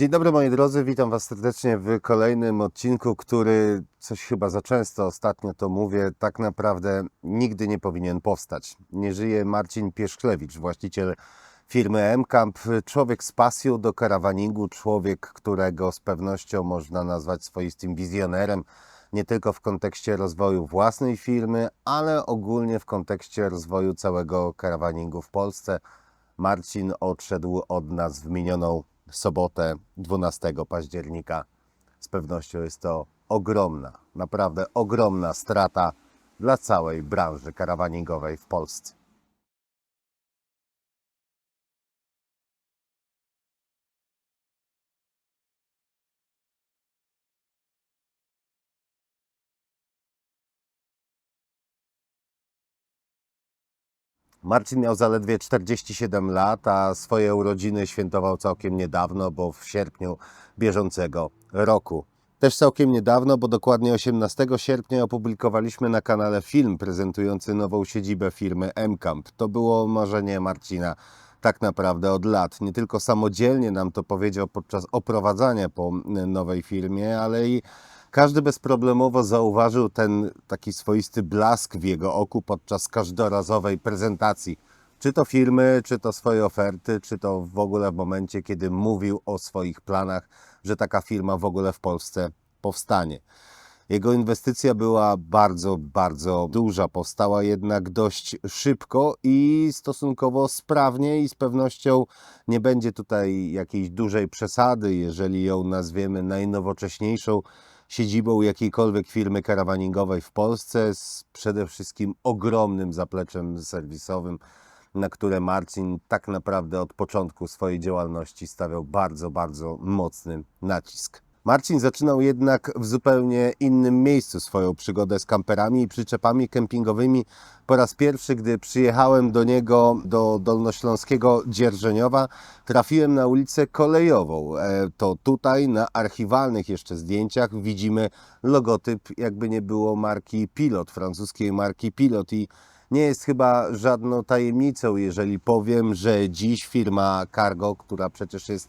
Dzień dobry moi drodzy, witam Was serdecznie w kolejnym odcinku, który coś chyba za często ostatnio to mówię, tak naprawdę nigdy nie powinien powstać. Nie żyje Marcin Pieszklewicz, właściciel firmy M-Camp, człowiek z pasją do karawaningu, człowiek, którego z pewnością można nazwać swoistym wizjonerem, nie tylko w kontekście rozwoju własnej firmy, ale ogólnie w kontekście rozwoju całego karawaningu w Polsce. Marcin odszedł od nas w minioną sobotę 12 października. Z pewnością jest to ogromna, naprawdę ogromna strata dla całej branży karawaningowej w Polsce. Marcin miał zaledwie 47 lat, a swoje urodziny świętował całkiem niedawno, bo w sierpniu bieżącego roku. Też całkiem niedawno, bo dokładnie 18 sierpnia opublikowaliśmy na kanale film prezentujący nową siedzibę firmy M-Camp. To było marzenie Marcina tak naprawdę od lat. Nie tylko samodzielnie nam to powiedział podczas oprowadzania po nowej firmie, ale i każdy bezproblemowo zauważył ten taki swoisty blask w jego oku podczas każdorazowej prezentacji. Czy to firmy, czy to swojej oferty, czy to w ogóle w momencie, kiedy mówił o swoich planach, że taka firma w ogóle w Polsce powstanie. Jego inwestycja była bardzo, bardzo duża, powstała jednak dość szybko i stosunkowo sprawnie i z pewnością nie będzie tutaj jakiejś dużej przesady, jeżeli ją nazwiemy najnowocześniejszą siedzibą jakiejkolwiek firmy karawaningowej w Polsce, z przede wszystkim ogromnym zapleczem serwisowym, na które Marcin tak naprawdę od początku swojej działalności stawiał bardzo, bardzo mocny nacisk. Marcin zaczynał jednak w zupełnie innym miejscu swoją przygodę z kamperami i przyczepami kempingowymi po raz pierwszy, gdy przyjechałem do niego do dolnośląskiego Dzierżoniowa, trafiłem na ulicę Kolejową. E, To tutaj na archiwalnych jeszcze zdjęciach widzimy logotyp, jakby nie było marki Pilot, francuskiej marki Pilot i nie jest chyba żadną tajemnicą, jeżeli powiem, że dziś firma Cargo, która przecież jest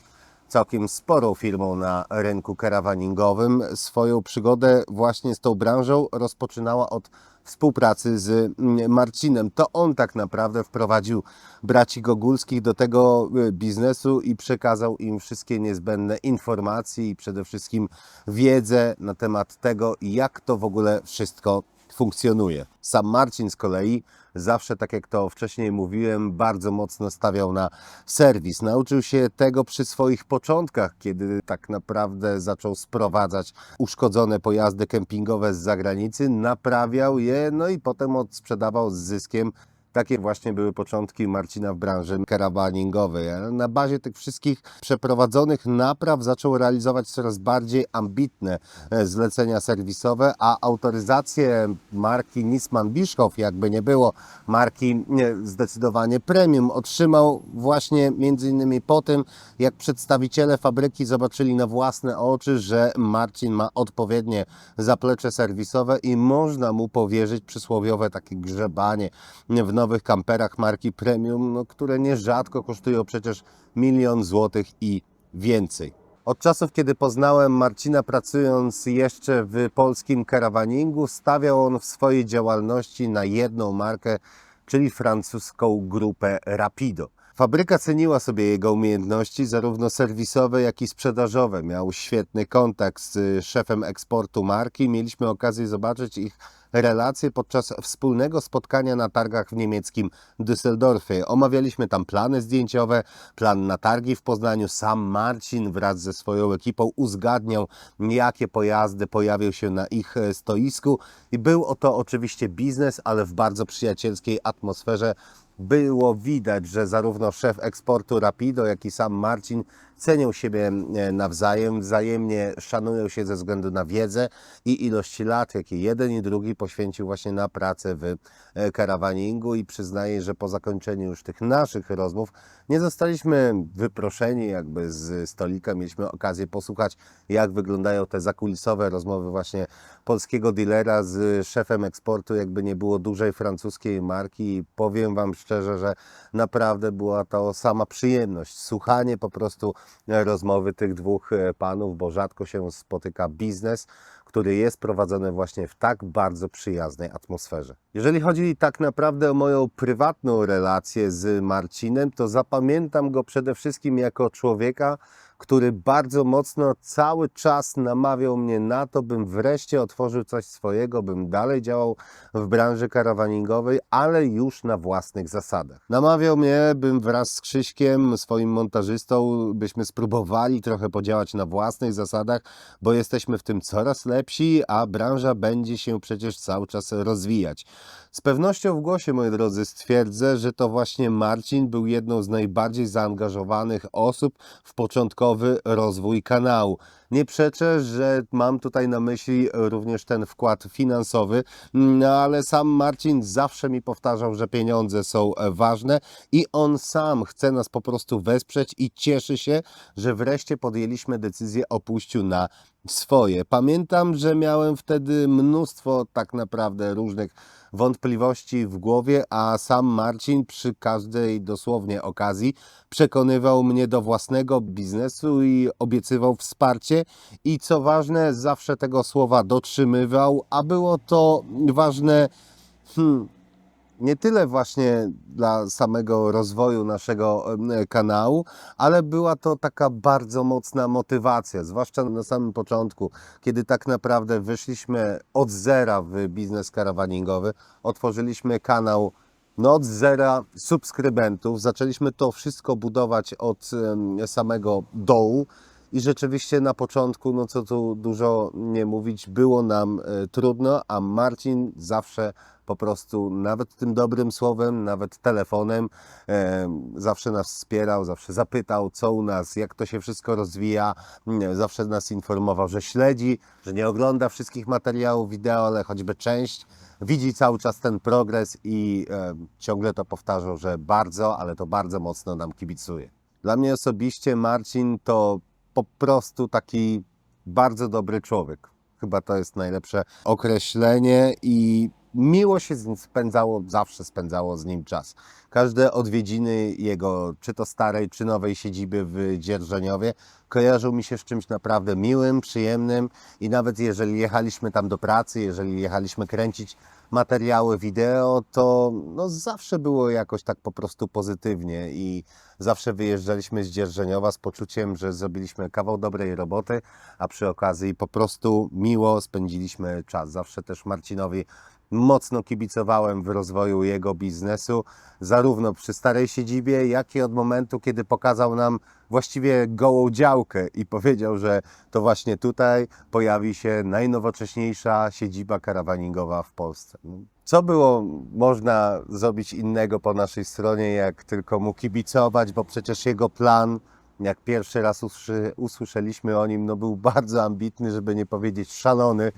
całkiem sporą firmą na rynku karawaningowym. Swoją przygodę właśnie z tą branżą rozpoczynała od współpracy z mm, Marcinem. To on tak naprawdę wprowadził braci Gogulskich do tego y, biznesu i przekazał im wszystkie niezbędne informacje i przede wszystkim wiedzę na temat tego, jak to w ogóle wszystko funkcjonuje. Sam Marcin z kolei zawsze, tak jak to wcześniej mówiłem, bardzo mocno stawiał na serwis. Nauczył się tego przy swoich początkach, kiedy tak naprawdę zaczął sprowadzać uszkodzone pojazdy kempingowe z zagranicy, naprawiał je, no i potem odsprzedawał z zyskiem takie właśnie były początki Marcina w branży karawaningowej. Na bazie tych wszystkich przeprowadzonych napraw zaczął realizować coraz bardziej ambitne e, zlecenia serwisowe, a autoryzację marki Nisman Bischoff, jakby nie było, marki nie, zdecydowanie premium, otrzymał właśnie między innymi po tym, jak przedstawiciele fabryki zobaczyli na własne oczy, że Marcin ma odpowiednie zaplecze serwisowe i można mu powierzyć przysłowiowe takie grzebanie w nowych kamperach marki premium, no, które nierzadko kosztują przecież milion złotych i więcej. Od czasów, kiedy poznałem Marcina pracując jeszcze w polskim karawaningu, stawiał on w swojej działalności na jedną markę, czyli francuską grupę Rapido. Fabryka ceniła sobie jego umiejętności, zarówno serwisowe, jak i sprzedażowe. Miał świetny kontakt z szefem eksportu marki. Mieliśmy okazję zobaczyć ich relacje podczas wspólnego spotkania na targach w niemieckim Düsseldorfie. Omawialiśmy tam plany zdjęciowe, plan na targi w Poznaniu. Sam Marcin wraz ze swoją ekipą uzgadniał, jakie pojazdy pojawią się na ich e, stoisku. I był to oczywiście biznes, ale w bardzo przyjacielskiej atmosferze było widać, że zarówno szef eksportu Rapido, jak i sam Marcin cenią siebie e, nawzajem, wzajemnie szanują się ze względu na wiedzę i ilość lat, jakie jeden i drugi poświęcił właśnie na pracę w e, karawaningu i przyznaję, że po zakończeniu już tych naszych rozmów nie zostaliśmy wyproszeni jakby z stolika, mieliśmy okazję posłuchać jak wyglądają te zakulisowe rozmowy właśnie polskiego dealera z szefem eksportu, jakby nie było dużej francuskiej marki i powiem Wam szczerze, że naprawdę była to sama przyjemność, słuchanie po prostu rozmowy tych dwóch e, panów, bo rzadko się spotyka biznes, który jest prowadzony właśnie w tak bardzo przyjaznej atmosferze. Jeżeli chodzi tak naprawdę o moją prywatną relację z Marcinem, to zapamiętam go przede wszystkim jako człowieka, który bardzo mocno cały czas namawiał mnie na to, bym wreszcie otworzył coś swojego, bym dalej działał w branży karawaningowej, ale już na własnych zasadach. Namawiał mnie, bym wraz z Krzyśkiem, swoim montażystą, byśmy spróbowali trochę podziałać na własnych zasadach, bo jesteśmy w tym coraz lepsi, a branża będzie się przecież cały czas rozwijać. Z pewnością w głosie, moi drodzy, stwierdzę, że to właśnie Marcin był jedną z najbardziej zaangażowanych osób w początkowy rozwój kanału. Nie przeczę, że mam tutaj na myśli również ten wkład finansowy, no ale sam Marcin zawsze mi powtarzał, że pieniądze są e, ważne i on sam chce nas po prostu wesprzeć i cieszy się, że wreszcie podjęliśmy decyzję o pójściu na swoje. Pamiętam, że miałem wtedy mnóstwo tak naprawdę różnych wątpliwości w głowie, a sam Marcin przy każdej dosłownie okazji przekonywał mnie do własnego biznesu i obiecywał wsparcie i co ważne, zawsze tego słowa dotrzymywał, a było to ważne hmm, nie tyle właśnie dla samego rozwoju naszego em, kanału, ale była to taka bardzo mocna motywacja, zwłaszcza na samym początku, kiedy tak naprawdę wyszliśmy od zera w biznes karawaningowy, otworzyliśmy kanał no od zera subskrybentów, zaczęliśmy to wszystko budować od samego dołu. I rzeczywiście na początku, no co tu dużo nie mówić, było nam e, trudno, a Marcin zawsze po prostu, nawet tym dobrym słowem, nawet telefonem, e, zawsze nas wspierał, zawsze zapytał, co u nas, jak to się wszystko rozwija. Zawsze nas informował, że śledzi, że nie ogląda wszystkich materiałów wideo, ale choćby część. Widzi cały czas ten progres i e, ciągle to powtarzał, że bardzo, ale to bardzo mocno nam kibicuje. Dla mnie osobiście Marcin to po prostu taki bardzo dobry człowiek. Chyba to jest najlepsze określenie i miło się z nim spędzało, zawsze spędzało z nim czas. Każde odwiedziny jego, czy to starej, czy nowej siedziby w Dzierżoniowie, kojarzył mi się z czymś naprawdę miłym, przyjemnym i nawet jeżeli jechaliśmy tam do pracy, jeżeli jechaliśmy kręcić materiały wideo, to no zawsze było jakoś tak po prostu pozytywnie i zawsze wyjeżdżaliśmy z Dzierżoniowa z poczuciem, że zrobiliśmy kawał dobrej roboty, a przy okazji po prostu miło spędziliśmy czas. Zawsze też Marcinowi mocno kibicowałem w rozwoju jego biznesu, zarówno przy starej siedzibie, jak i od momentu, kiedy pokazał nam właściwie gołą działkę i powiedział, że to właśnie tutaj pojawi się najnowocześniejsza siedziba karawaningowa w Polsce. Co było można zrobić innego po naszej stronie, jak tylko mu kibicować, bo przecież jego plan, jak pierwszy raz usłyszeliśmy o nim, no był bardzo ambitny, żeby nie powiedzieć szalony.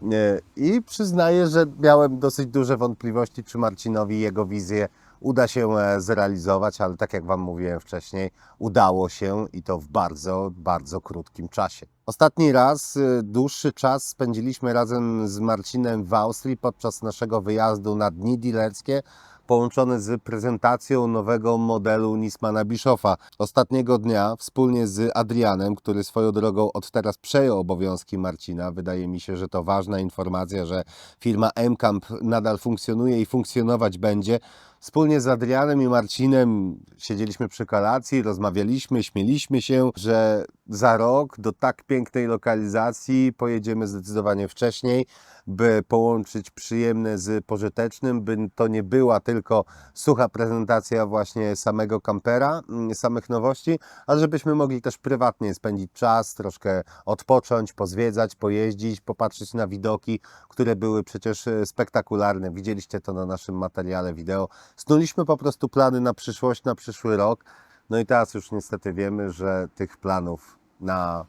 Nie, I przyznaję, że miałem dosyć duże wątpliwości, czy Marcinowi jego wizję uda się e, zrealizować, ale tak jak Wam mówiłem wcześniej, udało się i to w bardzo, bardzo krótkim czasie. Ostatni raz, e, dłuższy czas spędziliśmy razem z Marcinem w Austrii podczas naszego wyjazdu na dni dealerskie, połączony z prezentacją nowego modelu Nismana Bischofa. Ostatniego dnia wspólnie z Adrianem, który swoją drogą od teraz przejął obowiązki Marcina, wydaje mi się, że to ważna informacja, że firma M-Camp nadal funkcjonuje i funkcjonować będzie. Wspólnie z Adrianem i Marcinem siedzieliśmy przy kolacji, rozmawialiśmy, śmieliśmy się, że za rok do tak pięknej lokalizacji pojedziemy zdecydowanie wcześniej, by połączyć przyjemne z pożytecznym, by to nie była tylko sucha prezentacja właśnie samego kampera, mm, samych nowości, a żebyśmy mogli też prywatnie spędzić czas, troszkę odpocząć, pozwiedzać, pojeździć, popatrzeć na widoki, które były przecież e, spektakularne. Widzieliście to na naszym materiale wideo. Snuliśmy po prostu plany na przyszłość, na przyszły rok. No i teraz już niestety wiemy, że tych planów na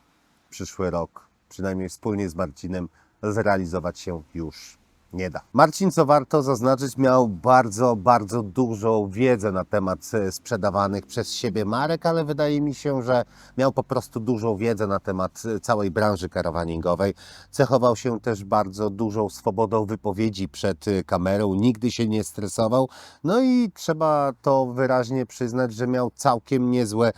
przyszły rok, przynajmniej wspólnie z Marcinem, zrealizować się już nie da. Marcin, co warto zaznaczyć, miał bardzo, bardzo dużą wiedzę na temat e, sprzedawanych przez siebie marek, ale wydaje mi się, że miał po prostu dużą wiedzę na temat e, całej branży karawaningowej. Cechował się też bardzo dużą swobodą wypowiedzi przed e, kamerą, nigdy się nie stresował. No i trzeba to wyraźnie przyznać, że miał całkiem niezłe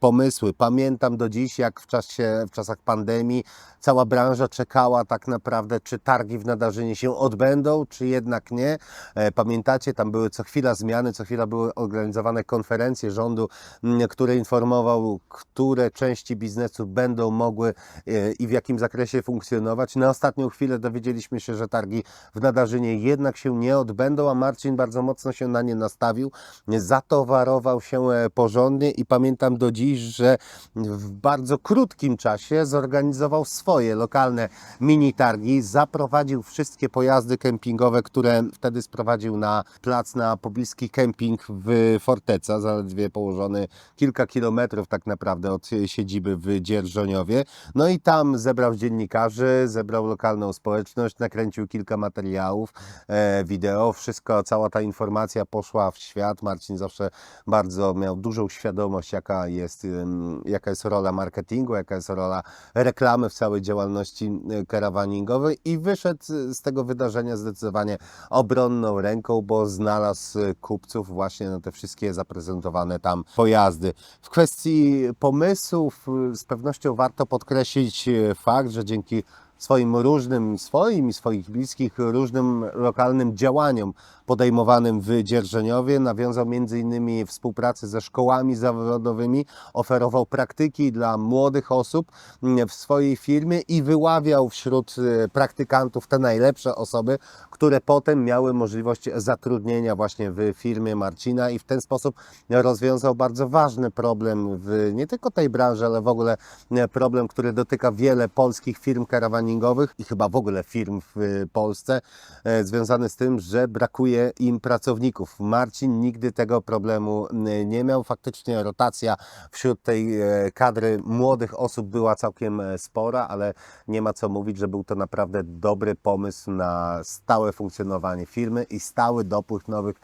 pomysły. Pamiętam do dziś, jak w, czasie, w czasach pandemii cała branża czekała tak naprawdę, czy targi w Nadarzynie się odbędą, czy jednak nie. E, Pamiętacie, tam były co chwila zmiany, co chwila były organizowane konferencje rządu, m, który informował, które części biznesu będą mogły e, i w jakim zakresie funkcjonować. Na ostatnią chwilę dowiedzieliśmy się, że targi w Nadarzynie jednak się nie odbędą, a Marcin bardzo mocno się na nie nastawił, zatowarował się e, porządnie i pamiętam do dziś, że w bardzo krótkim czasie zorganizował swoje lokalne mini targi, zaprowadził wszystkie pojazdy kempingowe, które wtedy sprowadził na plac na pobliski kemping w Forteca, zaledwie położony kilka kilometrów tak naprawdę od siedziby w Dzierżoniowie. No i tam zebrał dziennikarzy, zebrał lokalną społeczność, nakręcił kilka materiałów, e, wideo, wszystko, cała ta informacja poszła w świat. Marcin zawsze bardzo miał dużą świadomość, jaka jest, jaka jest rola marketingu, jaka jest rola reklamy w całej działalności y, karawaningowej i wyszedł z tego wydarzenia zdecydowanie obronną ręką, bo znalazł y, kupców właśnie na te wszystkie zaprezentowane tam pojazdy. W kwestii pomysłów y, z pewnością warto podkreślić y, fakt, że dzięki swoim różnym, swoim i swoich bliskich, różnym lokalnym działaniom podejmowanym w Dzierżoniowie. Nawiązał m.in. współpracę ze szkołami zawodowymi, oferował praktyki dla młodych osób mm, w swojej firmie i wyławiał wśród e, praktykantów te najlepsze osoby, które potem miały możliwość zatrudnienia właśnie w firmie Marcina i w ten sposób rozwiązał bardzo ważny problem w nie tylko tej branży, ale w ogóle e, problem, który dotyka wiele polskich firm i chyba w ogóle firm w Polsce, e, związany z tym, że brakuje im pracowników. Marcin nigdy tego problemu n- nie miał. Faktycznie rotacja wśród tej e, kadry młodych osób była całkiem e, spora, ale nie ma co mówić, że był to naprawdę dobry pomysł na stałe funkcjonowanie firmy i stały dopływ nowych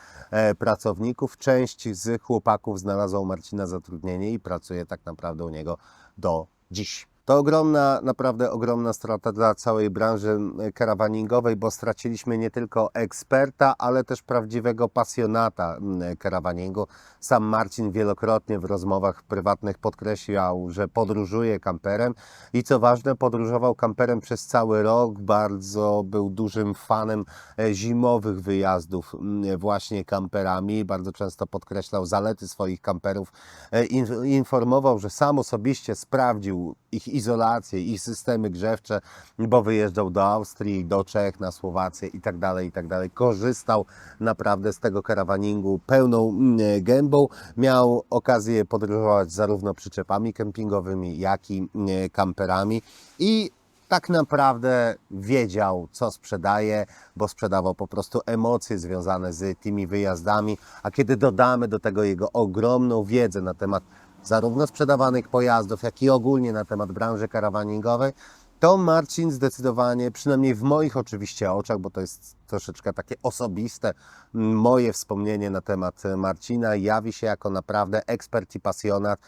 pracowników. Część z chłopaków znalazła u Marcina zatrudnienie i pracuje tak naprawdę u niego do dziś. To ogromna, naprawdę ogromna strata dla całej branży karawaningowej, bo straciliśmy nie tylko eksperta, ale też prawdziwego pasjonata karawaningu. Sam Marcin wielokrotnie w rozmowach prywatnych podkreślał, że podróżuje kamperem i co ważne, podróżował kamperem przez cały rok. Bardzo był dużym fanem e, zimowych wyjazdów właśnie kamperami. Bardzo często podkreślał zalety swoich kamperów. E, in- Informował, że sam osobiście sprawdził ich izolację, ich systemy grzewcze, bo wyjeżdżał do Austrii, do Czech, na Słowację i tak dalej, i tak dalej. Korzystał naprawdę z tego karawaningu pełną mm, gębą. Miał okazję podróżować zarówno przyczepami kempingowymi, jak i mm, kamperami i tak naprawdę wiedział, co sprzedaje, bo sprzedawał po prostu emocje związane z tymi wyjazdami. A kiedy dodamy do tego jego ogromną wiedzę na temat zarówno sprzedawanych pojazdów, jak i ogólnie na temat branży karawaningowej, to Marcin zdecydowanie, przynajmniej w moich oczywiście oczach, bo to jest troszeczkę takie osobiste m, moje wspomnienie na temat Marcina, jawi się jako naprawdę ekspert i pasjonat,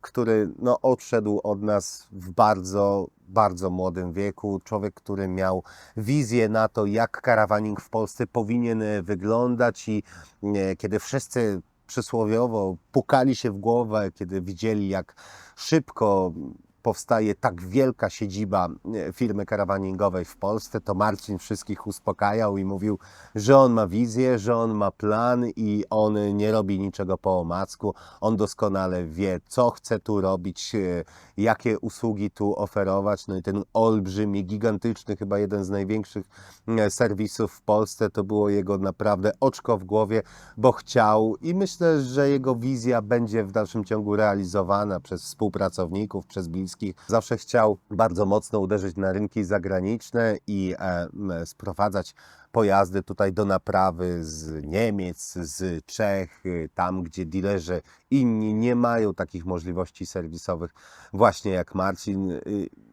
który no, odszedł od nas w bardzo, bardzo młodym wieku. Człowiek, który miał wizję na to, jak karawaning w Polsce powinien e, wyglądać i e, kiedy wszyscy przysłowiowo pukali się w głowę, kiedy widzieli, jak szybko powstaje tak wielka siedziba e, firmy karawaningowej w Polsce, to Marcin wszystkich uspokajał i mówił, że on ma wizję, że on ma plan i on nie robi niczego po omacku. On doskonale wie, co chce tu robić, e, jakie usługi tu oferować. No i ten olbrzymi, gigantyczny, chyba jeden z największych e, serwisów w Polsce, to było jego naprawdę oczko w głowie, bo chciał i myślę, że jego wizja będzie w dalszym ciągu realizowana przez współpracowników, przez bliskich. Zawsze chciał bardzo mocno uderzyć na rynki zagraniczne i e, sprowadzać pojazdy tutaj do naprawy z Niemiec, z Czech, y, tam gdzie dealerzy inni nie mają takich możliwości serwisowych, właśnie jak Marcin. Y,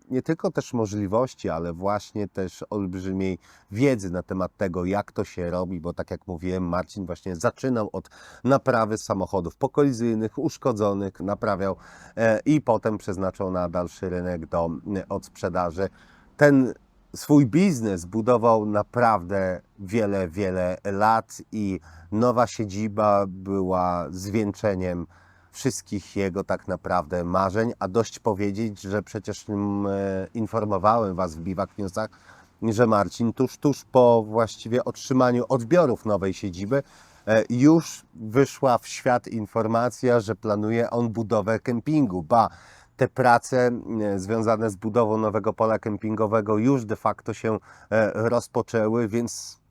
nie tylko też możliwości, ale właśnie też olbrzymiej wiedzy na temat tego, jak to się robi, bo tak jak mówiłem, Marcin właśnie zaczynał od naprawy samochodów pokolizyjnych, uszkodzonych, naprawiał e, i potem przeznaczał na dalszy rynek do e, odsprzedaży. Ten swój biznes budował naprawdę wiele, wiele lat i nowa siedziba była zwieńczeniem wszystkich jego tak naprawdę marzeń, a dość powiedzieć, że przecież mm, e, informowałem Was w Biwak Newsach, że Marcin tuż, tuż po właściwie otrzymaniu odbiorów nowej siedziby e, już wyszła w świat informacja, że planuje on budowę kempingu, ba te prace e, związane z budową nowego pola kempingowego już de facto się e, rozpoczęły, więc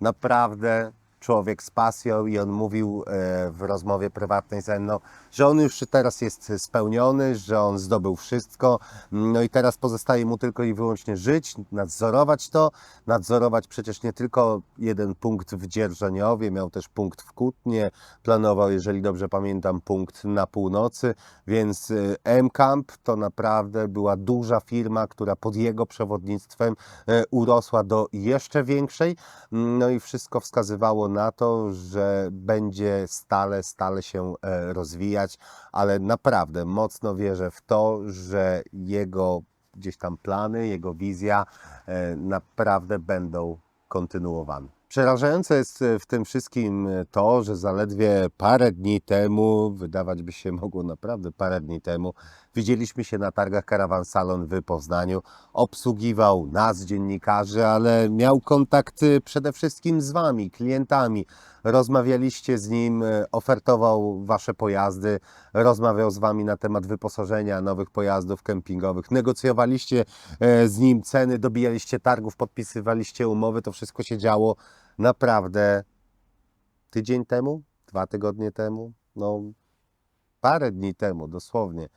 naprawdę człowiek z pasją i on mówił e, w rozmowie prywatnej ze mną, że on już teraz jest spełniony, że on zdobył wszystko, no i teraz pozostaje mu tylko i wyłącznie żyć, nadzorować to, nadzorować przecież nie tylko jeden punkt w Dzierżoniowie, miał też punkt w Kutnie, planował, jeżeli dobrze pamiętam, punkt na północy, więc e, M-Camp to naprawdę była duża firma, która pod jego przewodnictwem e, urosła do jeszcze większej, no i wszystko wskazywało na to, że będzie stale, stale się e, rozwijać, ale naprawdę mocno wierzę w to, że jego gdzieś tam plany, jego wizja e, naprawdę będą kontynuowane. Przerażające jest e, w tym wszystkim to, że zaledwie parę dni temu, wydawać by się mogło naprawdę parę dni temu, widzieliśmy się na targach Caravan Salon w Poznaniu. Obsługiwał nas, dziennikarzy, ale miał kontakty przede wszystkim z Wami, klientami. Rozmawialiście z nim, e, ofertował Wasze pojazdy, rozmawiał z Wami na temat wyposażenia nowych pojazdów kempingowych. Negocjowaliście e, z nim ceny, dobijaliście targów, podpisywaliście umowy. To wszystko się działo naprawdę tydzień temu, dwa tygodnie temu, no parę dni temu dosłownie.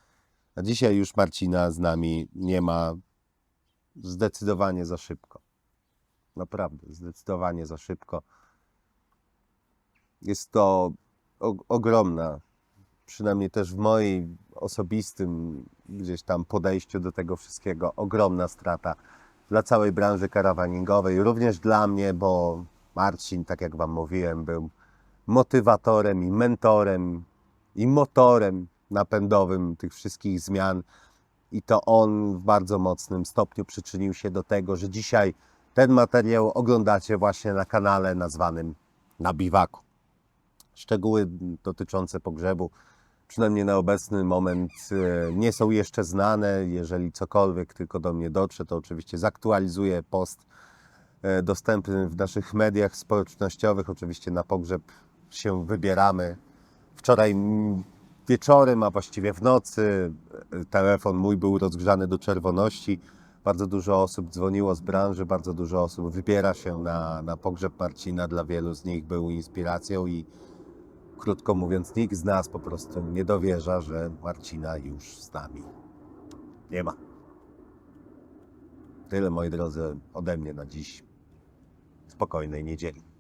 A dzisiaj już Marcina z nami nie ma zdecydowanie za szybko. Naprawdę, zdecydowanie za szybko. Jest to ogromna, przynajmniej też w moim osobistym gdzieś tam podejściu do tego wszystkiego, ogromna strata dla całej branży karawaningowej, również dla mnie, bo Marcin, tak jak Wam mówiłem, był motywatorem i mentorem i motorem napędowym tych wszystkich zmian. I to on w bardzo mocnym stopniu przyczynił się do tego, że dzisiaj ten materiał oglądacie właśnie na kanale nazwanym Na Biwaku. Szczegóły dotyczące pogrzebu, przynajmniej na obecny moment, e, nie są jeszcze znane. Jeżeli cokolwiek tylko do mnie dotrze, to oczywiście zaktualizuję post e, dostępny w naszych mediach społecznościowych. Oczywiście na pogrzeb się wybieramy. Wczoraj wieczorem, a właściwie w nocy, telefon mój był rozgrzany do czerwoności. Bardzo dużo osób dzwoniło z branży, bardzo dużo osób wybiera się na, na pogrzeb Marcina. Dla wielu z nich był inspiracją i krótko mówiąc, nikt z nas po prostu nie dowierza, że Marcina już z nami nie ma. Tyle, moi drodzy, ode mnie na dziś. Spokojnej niedzieli.